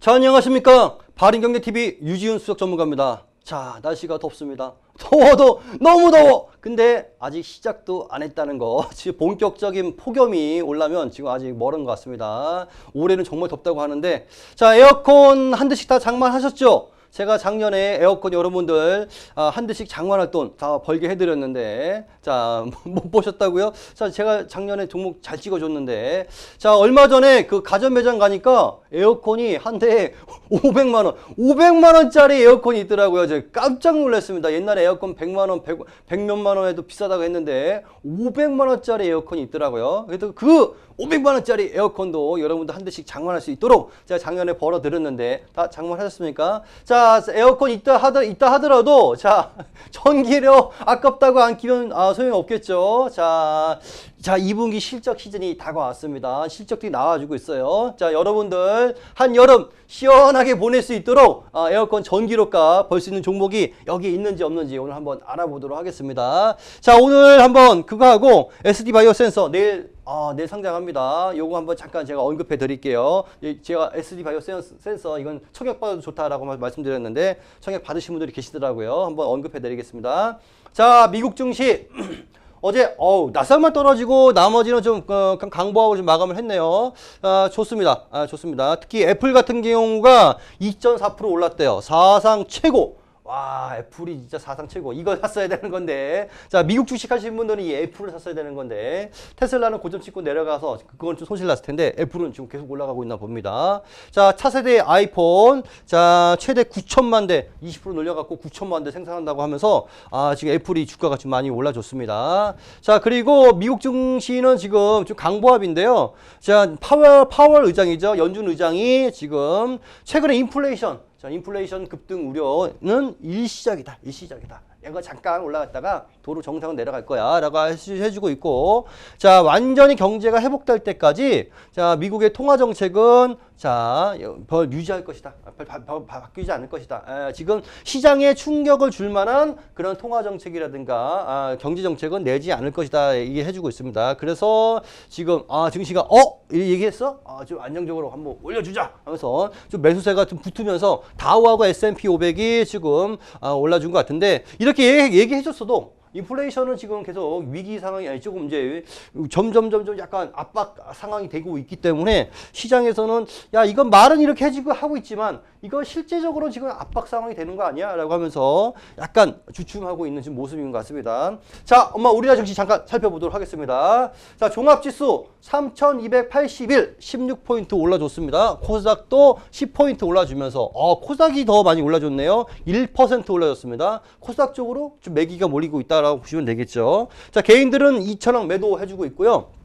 자, 안녕하십니까. 바른경제TV 유지훈 수석 전문가입니다. 자, 날씨가 덥습니다. 더워도 너무 더워! 근데 아직 시작도 안 했다는 거. 지금 본격적인 폭염이 올라면 지금 아직 멀은 것 같습니다. 올해는 정말 덥다고 하는데, 자, 에어컨 한 대씩 다 장만하셨죠? 제가 작년에 에어컨 여러분들 아, 한 대씩 장만할 돈 다 벌게 해드렸는데 자 못 보셨다고요? 자 제가 작년에 종목 잘 찍어줬는데 자 얼마 전에 그 가전 매장 가니까 에어컨이 한 대에 500만 원 500만 원짜리 에어컨이 있더라고요. 제가 깜짝 놀랐습니다. 옛날에 에어컨 100만 원 100, 100 몇만 원에도 비싸다고 했는데 500만 원짜리 에어컨이 있더라고요. 그래서 그 500만 원짜리 에어컨도 여러분들 한 대씩 장만할 수 있도록 제가 작년에 벌어 드렸는데 다 장만하셨습니까? 자 에어컨 있다 하더 있다 하더라도 자 전기료 아깝다고 안 끼면 아, 소용이 없겠죠. 자. 자, 2분기 실적 시즌이 다가왔습니다. 실적들이 나와주고 있어요. 자, 여러분들 한 여름 시원하게 보낼 수 있도록 아, 에어컨 전기료가 벌 수 있는 종목이 여기 있는지 없는지 오늘 한번 알아보도록 하겠습니다. 자, 오늘 한번 그거 하고 SD 바이오 센서 내일 아, 내일 상장합니다. 요거 한번 잠깐 제가 언급해 드릴게요. 예, 제가 SD 바이오 센서, 이건 청약 받아도 좋다라고 말- 말씀드렸는데 청약 받으신 분들이 계시더라고요. 한번 언급해 드리겠습니다. 자, 미국 증시 어제 어우 나스닥만 떨어지고 나머지는 좀 어, 강보하고 좀 마감을 했네요. 아, 좋습니다. 아, 좋습니다. 특히 애플 같은 경우가 2.4% 올랐대요. 사상 최고. 와 애플이 진짜 사상 최고. 이거 샀어야 되는 건데. 자 미국 주식 하시는 분들은 이 애플을 샀어야 되는 건데. 테슬라는 고점 찍고 내려가서 그건 좀 손실 났을 텐데 애플은 지금 계속 올라가고 있나 봅니다. 자 차세대 아이폰. 자 최대 9천만 대 20% 늘려갖고 9천만 대 생산한다고 하면서 아 지금 애플이 주가가 좀 많이 올라줬습니다. 자 그리고 미국 증시는 지금 좀 강보합인데요. 자 파월 파월 의장이죠. 연준 의장이 지금 최근에 인플레이션 자, 인플레이션 급등 우려는 일시적이다. 일시적이다. 얘가 잠깐 올라갔다가 도로 정상은 내려갈 거야. 라고 해주- 해주고 있고. 자, 완전히 경제가 회복될 때까지 자, 미국의 통화 정책은 자, 벌 유지할 것이다. 별 바, 바, 바, 바 뀌지 않을 것이다. 에, 지금 시장에 충격을 줄 만한 그런 통화 정책이라든가 아, 경제 정책은 내지 않을 것이다. 이게 해주고 있습니다. 그래서 지금 아, 증시가 어? 이 얘기했어? 아, 좀 안정적으로 한번 올려 주자 하면서 좀 매수세가 좀 붙으면서 다우하고 S&P 500이 지금 아, 올라준 것 같은데 이렇게 얘기, 얘기해줬어도 인플레이션은 지금 계속 위기 상황이 아니 조금 이제 점점 점점 약간 압박 상황이 되고 있기 때문에 시장에서는 야 이건 말은 이렇게 해지고 하고 있지만 이거 실제적으로 지금 압박 상황이 되는 거 아니야?라고 하면서 약간 주춤하고 있는 지금 모습인 것 같습니다. 자, 엄마 우리나라 증시 잠깐 살펴보도록 하겠습니다. 자, 종합지수 3,281 16포인트 올라줬습니다. 코스닥도 10포인트 올라주면서 어, 코스닥이 더 많이 올라줬네요. 1% 올라줬습니다. 코스닥 쪽으로 좀 매기가 몰리고 있다라고 보시면 되겠죠. 자, 개인들은 2천억 매도해주고 있고요.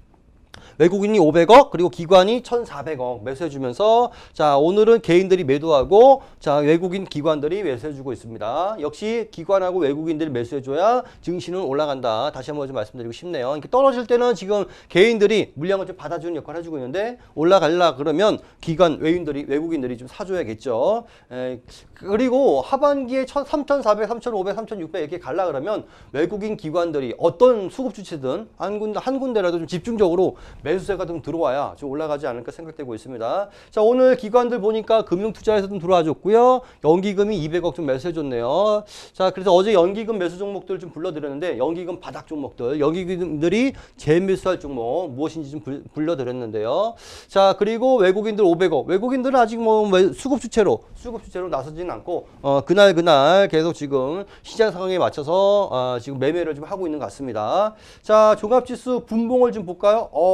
외국인이 500억 그리고 기관이 1,400억 매수해주면서 자 오늘은 개인들이 매도하고 자 외국인 기관들이 매수해주고 있습니다. 역시 기관하고 외국인들이 매수해줘야 증시는 올라간다. 다시 한번 좀 말씀드리고 싶네요. 이렇게 떨어질 때는 지금 개인들이 물량을 좀 받아주는 역할을 해주고 있는데 올라갈라 그러면 기관 외인들이 외국인들이 좀 사줘야겠죠. 에, 그리고 하반기에 3,400, 3,500, 3,600 이렇게 갈라 그러면 외국인 기관들이 어떤 수급 주체든 한 군데 한 군데라도 좀 집중적으로 매수세가 좀 들어와야 좀 올라가지 않을까 생각되고 있습니다. 자 오늘 기관들 보니까 금융투자에서 좀 들어와줬고요. 연기금이 200억 좀 매수해줬네요. 자 그래서 어제 연기금 매수 종목들 좀 불러드렸는데 연기금 바닥 종목들 연기금들이 재매수할 종목 무엇인지 좀 불- 불러드렸는데요. 자 그리고 외국인들 500억 외국인들은 아직 뭐 매- 수급 주체로 수급 주체로 나서지는 않고 어, 그날 그날 계속 지금 시장 상황에 맞춰서 어, 지금 매매를 좀 하고 있는 것 같습니다. 자 종합지수 분봉을 좀 볼까요? 어,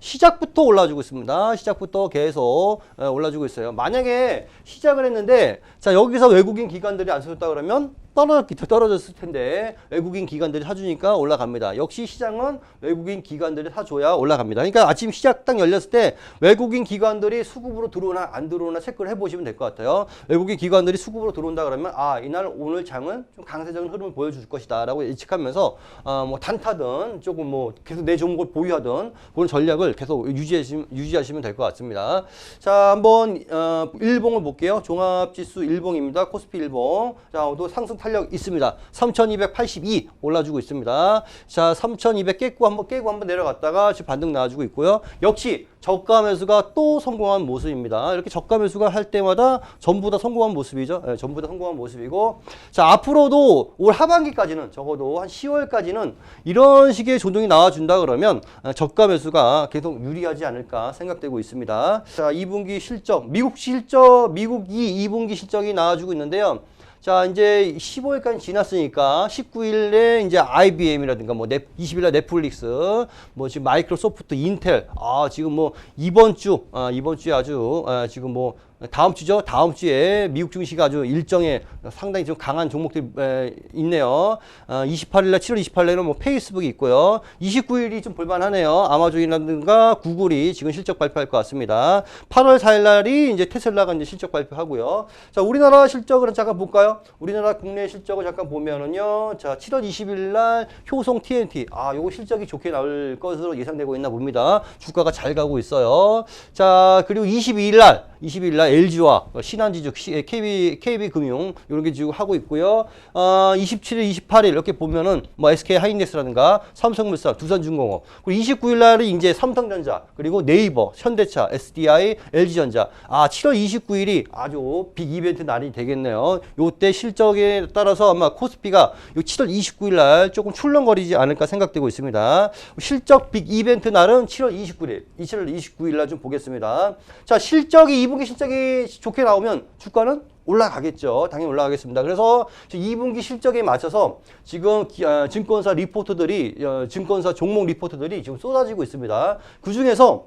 시작부터 올라주고 있습니다. 시작부터 계속 어, 올라주고 있어요. 만약에 시작을 했는데 자 여기서 외국인 기관들이 안 사줬다 그러면 떨어졌, 떨어졌을 텐데 외국인 기관들이 사주니까 올라갑니다. 역시 시장은 외국인 기관들이 사줘야 올라갑니다. 그러니까 아침 시작 딱 열렸을 때 외국인 기관들이 수급으로 들어오나 안 들어오나 체크를 해보시면 될 것 같아요. 외국인 기관들이 수급으로 들어온다 그러면 아 이날 오늘 장은 좀 강세적인 흐름을 보여줄 것이다라고 예측하면서 아, 뭐 단타든 조금 뭐 계속 내걸 보유하든 그런 전략을 계속 유지하시면, 유지하시면 될 것 같습니다. 자 한번 어, 일봉을 볼게요. 종합지수 일봉입니다. 코스피 일봉. 자, 또 상승 탄력 있습니다. 3,282 올라주고 있습니다. 자, 3,200 깼고 한번 깨고 한번 내려갔다가 지금 반등 나와주고 있고요. 역시 저가 매수가 또 성공한 모습입니다. 이렇게 저가 매수가 할 때마다 전부 다 성공한 모습이죠. 예, 전부 다 성공한 모습이고 자 앞으로도 올 하반기까지는 적어도 한 10월까지는 이런 식의 조정이 나와준다 그러면 어, 저가 매수가 계속 유리하지 않을까 생각되고 있습니다. 자 2분기 실적 미국 실적 미국이 2분기 실적이 나와주고 있는데요. 자, 이제 15일까지 지났으니까 19일에 이제 IBM이라든가 뭐 20일날 넷플릭스, 뭐 지금 마이크로소프트, 인텔, 아, 지금 뭐 이번 주, 아, 이번 주에 아주, 아, 지금 뭐 다음 주죠. 다음 주에 미국 증시가 아주 일정에 상당히 좀 강한 종목들이 에, 있네요. 아, 28일 날, 7월 28일에는 뭐 페이스북이 있고요. 29일이 좀 볼만하네요. 아마존이라든가 구글이 지금 실적 발표할 것 같습니다. 8월 4일 날이 이제 테슬라가 이제 실적 발표하고요. 자, 우리나라 실적을 잠깐 볼까요? 우리나라 국내 실적을 잠깐 보면은요. 자, 7월 20일 날 효성 TNT. 아, 요거 실적이 좋게 나올 것으로 예상되고 있나 봅니다. 주가가 잘 가고 있어요. 자, 그리고 22일 날, 22일 날 LG와 신한지 주, KB, KB금융 이런 게 지금 하고 있고요. 어, 27일, 28일 이렇게 보면은 뭐 SK 하이닉스라든가 삼성물산, 두산중공업 그리고 29일 날은 이제 삼성전자 그리고 네이버, 현대차, SDI, LG전자. 아 7월 29일이 아주 빅 이벤트 날이 되겠네요. 요때 실적에 따라서 아마 코스피가 요 7월 29일 날 조금 출렁거리지 않을까 생각되고 있습니다. 실적 빅 이벤트 날은 7월 29일, 7월 29일 날 좀 보겠습니다. 자 실적이 2분기 실적이 좋게 나오면 주가는 올라가겠죠. 당연히 올라가겠습니다. 그래서 2분기 실적에 맞춰서 지금 기- 아, 증권사 리포트들이 어, 증권사 종목 리포트들이 지금 쏟아지고 있습니다. 그 중에서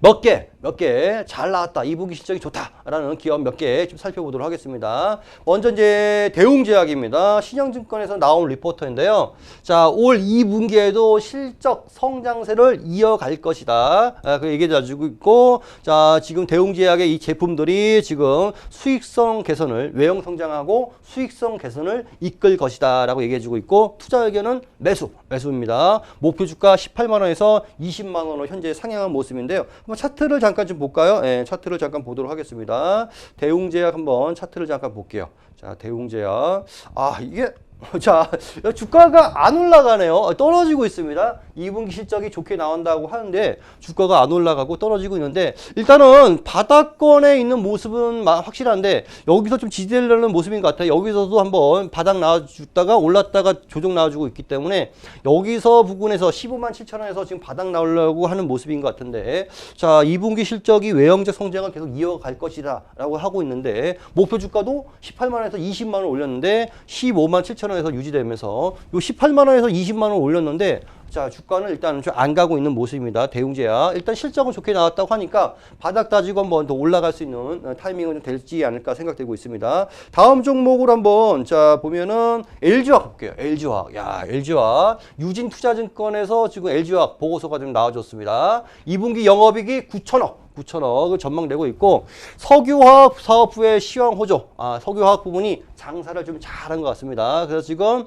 몇 개, 몇 개 잘 나왔다. 2분기 실적이 좋다라는 기업 몇 개 좀 살펴보도록 하겠습니다. 먼저 이제 대웅제약입니다. 신영증권에서 나온 리포터인데요. 자, 올 2분기에도 실적 성장세를 이어갈 것이다. 아, 그 얘기 가지고 있고, 자, 지금 대웅제약의 이 제품들이 지금 수익성 개선을, 외형 성장하고 수익성 개선을 이끌 것이다라고 얘기해 주고 있고, 투자 의견은 매수, 매수입니다. 목표 주가 18만 원에서 20만 원으로 현재 상향한 모습인데요. 한번 차트를 잠깐 좀 볼까요? 예, 차트를 잠깐 보도록 하겠습니다. 대웅제약 한번 차트를 잠깐 볼게요. 자, 대웅제약. 아, 이게 자, 주가가 안 올라가네요. 떨어지고 있습니다. 2분기 실적이 좋게 나온다고 하는데 주가가 안 올라가고 떨어지고 있는데 일단은 바닥권에 있는 모습은 마- 확실한데 여기서 좀 지지되려는 모습인 것 같아요. 여기서도 한번 바닥 나와주다가 올랐다가 조정 나와주고 있기 때문에 여기서 부근에서 15만 7천 원에서 지금 바닥 나오려고 하는 모습인 것 같은데 자 2분기 실적이 외형적 성장을 계속 이어갈 것이다 라고 하고 있는데 목표 주가도 18만 원에서 20만 원 올렸는데 15만 7천 원에서 유지되면서 요 18만 원에서 20만 원 올렸는데 자 주가는 일단 좀 안 가고 있는 모습입니다. 대웅제야 일단 실적은 좋게 나왔다고 하니까 바닥 따지고 한번 더 올라갈 수 있는 어, 타이밍은 좀 될지 않을까 생각되고 있습니다. 다음 종목으로 한번 자 보면은 LG화학 볼게요. LG화학 야 LG화학 유진 투자증권에서 지금 LG화학 보고서가 좀 나와줬습니다. 2분기 영업이익이 9천억 9천억을 전망 내고 있고 석유화학 사업 부의 시황 호조 아 석유화학 부분이 장사를 좀 잘한 것 같습니다. 그래서 지금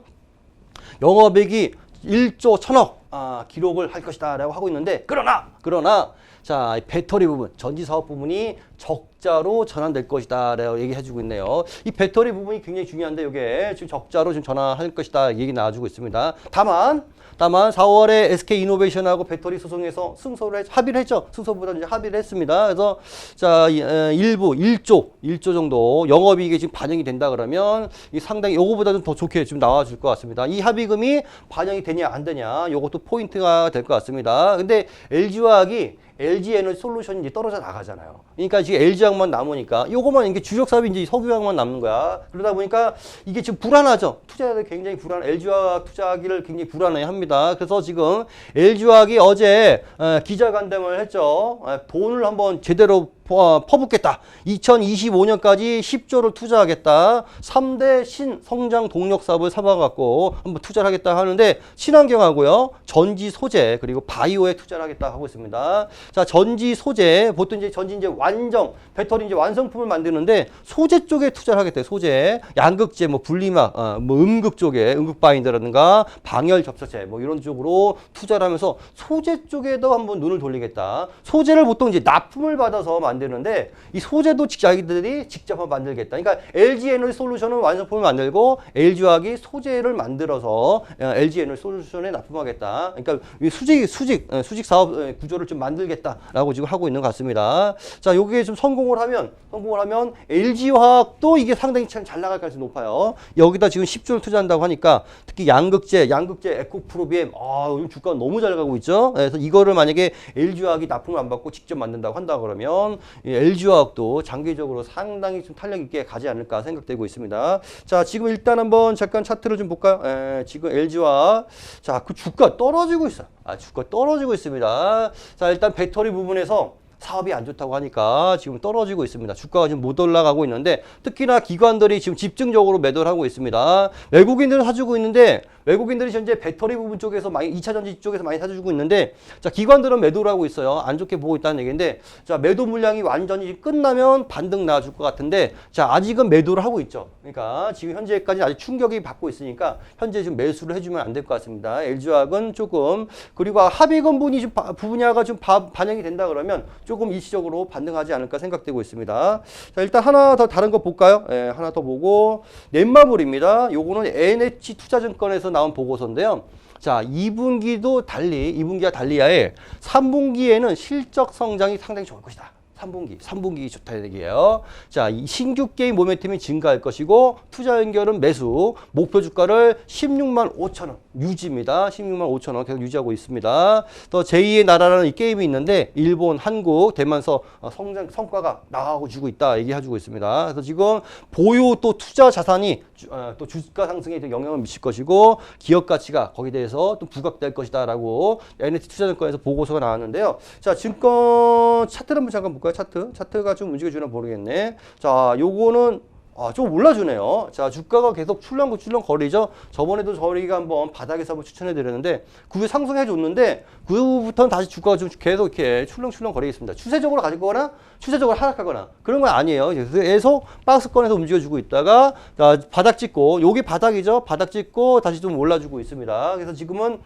영업이익이 1조 1000억 아, 기록을 할 것이다라고 하고 있는데 그러나 그러나 자, 이 배터리 부분, 전지 사업 부분이 적자로 전환될 것이다라고 얘기해주고 있네요. 이 배터리 부분이 굉장히 중요한데 이게 지금 적자로 좀 전환할 것이다 얘기 나와주고 있습니다. 다만 다만 4월에 SK 이노베이션하고 배터리 소송에서 승소를 했, 합의를 했죠. 승소보다 이제 합의를 했습니다. 그래서 자 일부 1조 1조 정도 영업이익이 지금 반영이 된다 그러면 이 상당히 요거보다 좀 더 좋게 지금 나와줄 것 같습니다. 이 합의금이 반영이 되냐 안 되냐 요것도 포인트가 될 것 같습니다. 근데 LG화학이 LG 에너지 솔루션이 이제 떨어져 나가잖아요. 그러니까 지금 LG화학만 남으니까 요거만 이게 주력 사업이 이제 석유화학만 남는 거야. 그러다 보니까 이게 지금 불안하죠. 투자자들 굉장히 불안, LG화학 투자하기를 굉장히 불안해 합니다. 그래서 지금 LG화학이 어제 어, 기자간담회를 했죠. 어, 돈을 한번 제대로 퍼- 퍼붓겠다. 2025년까지 10조를 투자하겠다. 3대 신성장 동력 사업을 삼아갖고 한번 투자를 하겠다 하는데 친환경하고요. 전지 소재 그리고 바이오에 투자를 하겠다 하고 있습니다. 자, 전지 소재, 보통 이제 전지 이제 완정, 배터리 이제 완성품을 만드는데 소재 쪽에 투자를 하겠대요. 소재, 양극재, 뭐 분리막, 어, 뭐 음극 쪽에 음극 바인더라든가 방열 접착제 뭐 이런 쪽으로 투자를 하면서 소재 쪽에도 한번 눈을 돌리겠다. 소재를 보통 이제 납품을 받아서 만드는데 이 소재도 자기들이 직접 한번 만들겠다. 그러니까 LG 에너지 솔루션은 완성품을 만들고 LG화학이 소재를 만들어서 LG 에너지 솔루션에 납품하겠다. 그러니까 이 수직 수직 어, 수직 사업 어, 구조를 좀 만들겠다 라고 지금 하고 있는 것 같습니다. 자, 요게 좀 성공을 하면 성공을 하면 LG화학도 이게 상당히 참 잘 나갈 가능성이 높아요. 여기다 지금 10조를 투자한다고 하니까 특히 양극재, 양극재 에코프로비엠 아, 요즘 주가 너무 잘 가고 있죠. 그래서 이거를 만약에 LG화학이 납품을 안 받고 직접 만든다고 한다 그러면 이 LG화학도 장기적으로 상당히 좀 탄력 있게 가지 않을까 생각되고 있습니다. 자, 지금 일단 한번 잠깐 차트를 좀 볼까요? 에, 지금 LG화학 자, 그 주가 떨어지고 있어요. 아, 주가 떨어지고 있습니다. 자, 일단 배터리 부분에서 사업이 안 좋다고 하니까 지금 떨어지고 있습니다. 주가가 지금 못 올라가고 있는데 특히나 기관들이 지금 집중적으로 매도를 하고 있습니다. 외국인들은 사주고 있는데 외국인들이 현재 배터리 부분 쪽에서 많이 2차 전지 쪽에서 많이 사주고 있는데 자 기관들은 매도를 하고 있어요. 안 좋게 보고 있다는 얘기인데 자 매도 물량이 완전히 끝나면 반등 나와줄 것 같은데 자 아직은 매도를 하고 있죠. 그러니까 지금 현재까지 아직 충격이 받고 있으니까 현재 지금 매수를 해주면 안 될 것 같습니다. LG화학은 조금 그리고 합의금 분이 좀 바- 분야가 좀 바- 반영이 된다 그러면 조금 일시적으로 반등하지 않을까 생각되고 있습니다. 자 일단 하나 더 다른 거 볼까요? 예, 하나 더 보고 넷마블입니다. 요거는 NH 투자증권에서 나온 보고서인데요. 자, 2분기도 달리, 2분기와 달리야에 3분기에는 실적 성장이 상당히 좋을 것이다. 3분기, 3분기 좋다 얘기예요. 자, 이 신규 게임 모멘텀이 증가할 것이고 투자 연결은 매수, 목표 주가를 16만 5천 원 유지입니다. 16만 5천 원 계속 유지하고 있습니다. 또 제2의 나라라는 이 게임이 있는데 일본, 한국, 대만서 어, 성장 성과가 나가고 주고 있다 얘기해주고 있습니다. 그래서 지금 보유 또 투자 자산이 주- 어, 또 주가 상승에 또 영향을 미칠 것이고 기업 가치가 거기에 대해서 또 부각될 것이다라고 NH 투자증권에서 보고서가 나왔는데요. 자, 증권 차트를 한번 잠깐 볼까요? 차트. 차트가 좀 움직여주나 모르겠네. 자, 요거는 아, 좀 올라주네요. 자, 주가가 계속 출렁출렁 거리죠. 저번에도 저희가 한번 바닥에서 한번 추천해 드렸는데, 그 후에 상승해 줬는데, 그 후부터는 다시 주가가 좀 계속 이렇게 출렁출렁 거리겠습니다. 추세적으로 가질 거나, 추세적으로 하락하거나, 그런 건 아니에요. 계속 박스권에서 움직여주고 있다가, 자, 바닥 찍고, 요게 바닥이죠. 바닥 찍고, 다시 좀 올라주고 있습니다. 그래서 지금은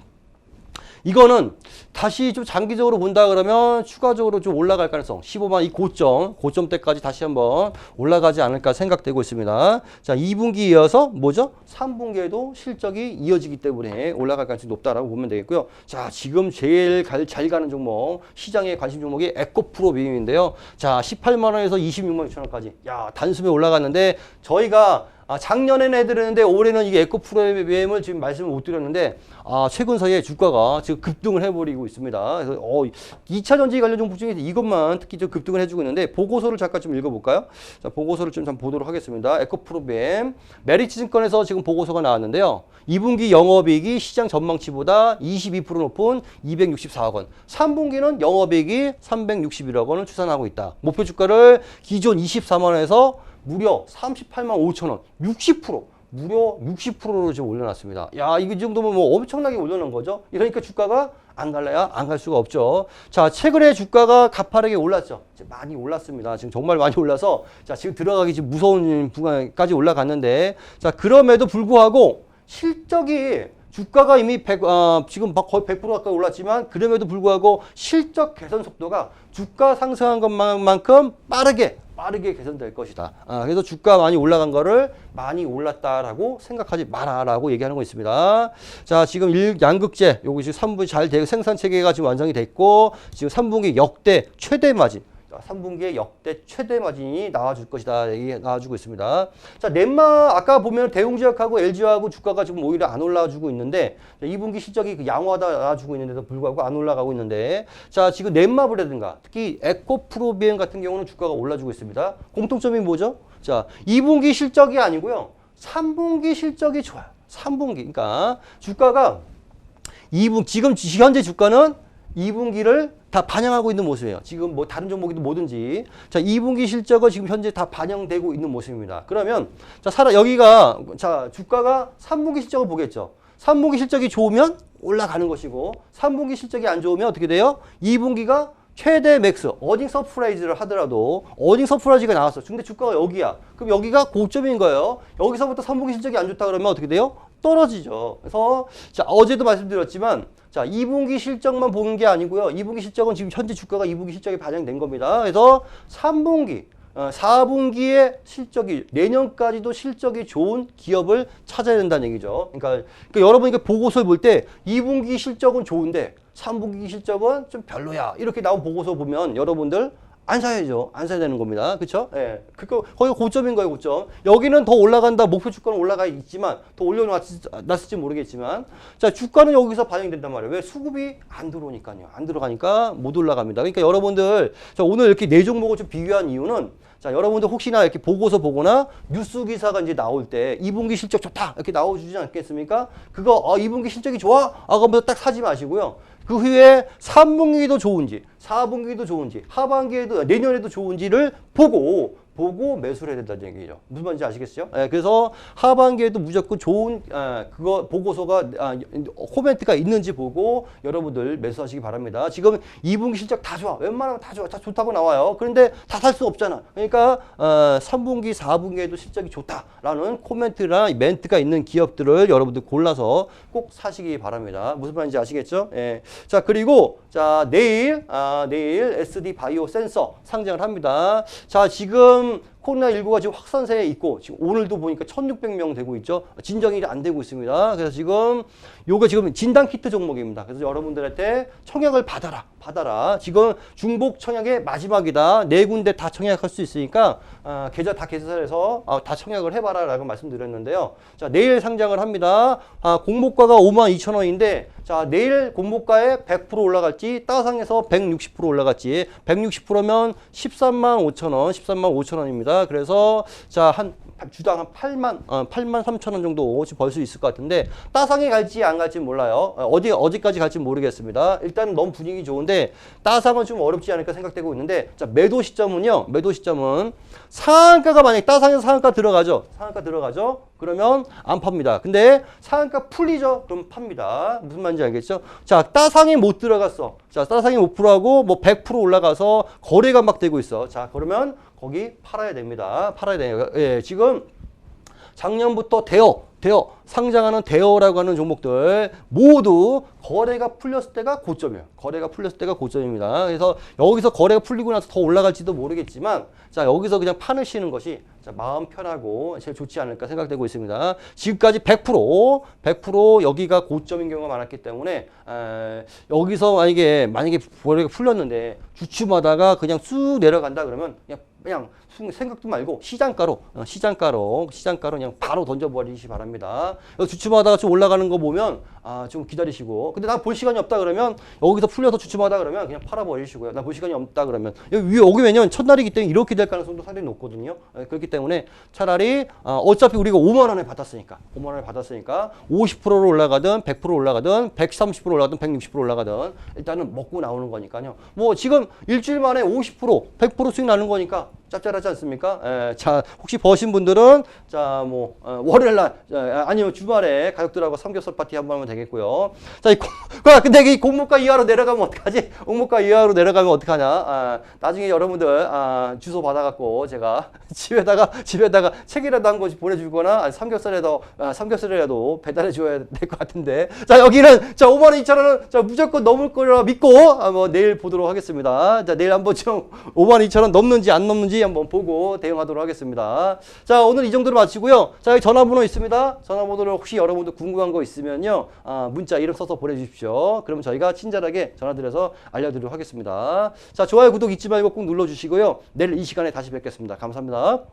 이거는 다시 좀 장기적으로 본다 그러면 추가적으로 좀 올라갈 가능성 15만 이 고점 고점대까지 다시 한번 올라가지 않을까 생각되고 있습니다. 자 2분기 이어서 뭐죠? 3분기에도 실적이 이어지기 때문에 올라갈 가능성이 높다라고 보면 되겠고요. 자 지금 제일 갈- 잘 가는 종목 시장의 관심 종목이 에코프로 비임인데요. 자 18만 원에서 26만 6천 원까지 야 단숨에 올라갔는데 저희가 아, 작년에는 해드렸는데 올해는 이게 에코프로비엠을 지금 말씀을 못 드렸는데 아, 최근 사이에 주가가 지금 급등을 해버리고 있습니다. 그래서 어, 2차 전지 관련 종목 중에 이것만 특히 좀 급등을 해주고 있는데 보고서를 잠깐 좀 읽어볼까요? 자, 보고서를 좀 보도록 하겠습니다. 에코프로비엠 메리츠 증권에서 지금 보고서가 나왔는데요. 2분기 영업이익이 시장 전망치보다 22% 높은 264억 원. 3분기는 영업이익이 361억 원을 추산하고 있다. 목표 주가를 기존 24만 원에서 무려 38만 5천 원, 60% 무려 60%로 지금 올려놨습니다. 야, 이 정도면 뭐 엄청나게 올려놓은 거죠. 이러니까 주가가 안 갈래야 안 갈 수가 없죠. 자, 최근에 주가가 가파르게 올랐죠. 많이 올랐습니다. 지금 정말 많이 올라서 자, 지금 들어가기 지금 무서운 구간까지 올라갔는데 자, 그럼에도 불구하고 실적이 주가가 이미 100, 어, 지금 막 거의 100% 가까이 올랐지만 그럼에도 불구하고 실적 개선 속도가 주가 상승한 것만큼 빠르게 빠르게 개선될 것이다. 아, 그래서 주가 많이 올라간 거를 많이 올랐다라고 생각하지 마라라고 얘기하는 거 있습니다. 자, 지금 일, 양극재 요거 지금 3분 잘 되고 생산 체계가 지금 완성이 됐고 지금 3분기 역대 최대 마진 3분기에 역대 최대 마진이 나와줄 것이다. 나와주고 있습니다. 자, 넷마 아까 보면 대웅지역하고 LG하고 주가가 지금 오히려 안 올라주고 있는데 2분기 실적이 그 양호하다 나와주고 있는데도 불구하고 안 올라가고 있는데 자, 지금 넷마블이라든가 특히 에코프로비엠 같은 경우는 주가가 올라주고 있습니다. 공통점이 뭐죠? 자, 2분기 실적이 아니고요. 3분기 실적이 좋아요. 3분기. 그러니까 주가가 2분 지금 지- 현재 주가는 2분기를 다 반영하고 있는 모습이에요. 지금 뭐 다른 종목이든 뭐든지 자 2분기 실적은 지금 현재 다 반영되고 있는 모습입니다. 그러면 자 사라 여기가 자 주가가 3분기 실적을 보겠죠. 3분기 실적이 좋으면 올라가는 것이고 3분기 실적이 안 좋으면 어떻게 돼요? 2분기가 최대 맥스 어닝 서프라이즈를 하더라도 어닝 서프라이즈가 나왔어. 근데 주가가 여기야. 그럼 여기가 고점인 거예요. 여기서부터 3분기 실적이 안 좋다 그러면 어떻게 돼요? 떨어지죠. 그래서 자 어제도 말씀드렸지만 자 2분기 실적만 보는 게 아니고요. 2분기 실적은 지금 현재 주가가 2분기 실적에 반영된 겁니다. 그래서 3분기 어, 4분기에 실적이 내년까지도 실적이 좋은 기업을 찾아야 된다는 얘기죠. 그러니까, 그러니까 여러분 이게 보고서를 볼 때 2분기 실적은 좋은데 3분기 실적은 좀 별로야. 이렇게 나온 보고서 보면 여러분들 안 사야죠. 안 사야 되는 겁니다. 그렇죠? 예. 그거 거의 고점인 거예요, 고점. 여기는 더 올라간다. 목표 주가는 올라가 있지만 더 올려놨을지 모르겠지만 자, 주가는 여기서 반영이 된단 말이에요. 왜? 수급이 안 들어오니까요. 안 들어가니까 못 올라갑니다. 그러니까 여러분들 자, 오늘 이렇게 네 종목을 좀 비교한 이유는 자, 여러분들 혹시나 이렇게 보고서 보거나 뉴스 기사가 이제 나올 때 2분기 실적 좋다. 이렇게 나와주지 않겠습니까? 그거 어, 2분기 실적이 좋아? 아, 그럼 딱 사지 마시고요. 그 후에 3분기도 좋은지, 4분기도 좋은지, 하반기에도 내년에도 좋은지를 보고 보고 매수를 해야 된다는 얘기죠. 무슨 말인지 아시겠어요? 예, 그래서 하반기에도 무조건 좋은 아, 그거 보고서가 아, 코멘트가 있는지 보고 여러분들 매수하시기 바랍니다. 지금 2분기 실적 다 좋아. 웬만하면 다 좋아. 다 좋다고 나와요. 그런데 다 살 수 없잖아. 그러니까 어, 3분기, 4분기에도 실적이 좋다라는 코멘트나 멘트가 있는 기업들을 여러분들 골라서 꼭 사시기 바랍니다. 무슨 말인지 아시겠죠? 예. 자, 그리고 자, 내일 아, 내일 SD 바이오 센서 상장을 합니다. 자, 지금 지금 코로나19가 지금 확산세에 있고 지금 오늘도 보니까 1,600명 되고 있죠. 진정이 안 되고 있습니다. 그래서 지금 요거 지금 진단 키트 종목입니다. 그래서 여러분들한테 청약을 받아라. 받아라. 지금 중복 청약의 마지막이다. 네 군데 다 청약할 수 있으니까 아, 계좌 다 개설해서 아, 다 청약을 해봐라 라고 말씀드렸는데요. 자 내일 상장을 합니다. 아, 공모가가 5만 2천 원인데 자 내일 공모가에 100% 올라갈지 따상에서 160% 올라갈지 160%면 13만 5천 원, 13만 5천 원입니다. 그래서 자한 주당 한 8만, 어, 8만 3천 원 정도 벌수 있을 것 같은데 따상에 갈지 안 갈지 몰라요. 어, 어디 어디까지 갈지 모르겠습니다. 일단 너무 분위기 좋은데 따상은 좀 어렵지 않을까 생각되고 있는데 자 매도 시점은요. 매도 시점은 상한가가 만약 따상에서 상한가 들어가죠. 상한가 들어가죠. 그러면 안 팝니다. 근데 상한가 풀리죠. 그럼 팝니다. 무슨 말인지 알겠죠? 자 따상에 못 들어갔어. 자 따상이 5%하고 뭐 100% 올라가서 거래가 막 되고 있어. 자 그러면 거기 팔아야 됩니다. 팔아야 돼요. 예, 지금 작년부터 대어, 대어, 상장하는 대어라고 하는 종목들 모두 거래가 풀렸을 때가 고점이에요. 거래가 풀렸을 때가 고점입니다. 그래서 여기서 거래가 풀리고 나서 더 올라갈지도 모르겠지만 자, 여기서 그냥 쉬는 것이 자, 마음 편하고 제일 좋지 않을까 생각되고 있습니다. 지금까지 100%, 100% 여기가 고점인 경우가 많았기 때문에 에, 여기서 만약에 만약에 거래가 풀렸는데 주춤하다가 그냥 쑥 내려간다 그러면 그냥 그냥 생각도 말고 시장가로 어, 시장가로 시장가로 그냥 바로 던져버리시 바랍니다. 주춤하다가 좀 올라가는 거 보면 아 좀 기다리시고 근데 나 볼 시간이 없다 그러면 여기서 풀려서 주춤하다 그러면 그냥 팔아버리시고요. 나 볼 시간이 없다 그러면 여기 위에 여기 왜냐면 첫날이기 때문에 이렇게 될 가능성도 상당히 높거든요. 예, 그렇기 때문에 차라리 아, 어차피 우리가 5만 원에 받았으니까 5만 원에 받았으니까 50%로 올라가든 100% 올라가든 130% 올라가든 160% 올라가든 일단은 먹고 나오는 거니까요. 뭐 지금 일주일 만에 50% 100% 수익 나는 거니까 짭짤하지 않습니까? 에, 자, 혹시 버신 분들은 자, 뭐 어, 월요일 날 자, 아니면 주말에 가족들하고 삼겹살 파티 한번 하면 되겠고요. 자, 이 공, 그, 근데 이 공모가 이하로 내려가면 어떡하지? 공모가 이하로 내려가면 어떡하냐? 아, 나중에 여러분들 아, 주소 받아갖고 제가 집에다가 집에다가 책이라도 한 권씩 보내주거나 아니, 삼겹살에도 아, 삼겹살이라도 배달해 줘야 될 것 같은데. 자, 여기는 자 5만 2천 원은 자 무조건 넘을 거라 믿고 아, 뭐 내일 보도록 하겠습니다. 자, 내일 한번 좀 5만 2천 원 넘는지 안 넘는지 한번 보고 대응하도록 하겠습니다. 자, 오늘 이 정도로 마치고요. 자, 여기 전화번호 있습니다. 전화번호를 혹시 여러분들 궁금한 거 있으면요. 아, 문자 이름 써서 보내주십시오. 그러면 저희가 친절하게 전화드려서 알려드리도록 하겠습니다. 자, 좋아요, 구독 잊지 말고 꼭 눌러주시고요. 내일 이 시간에 다시 뵙겠습니다. 감사합니다.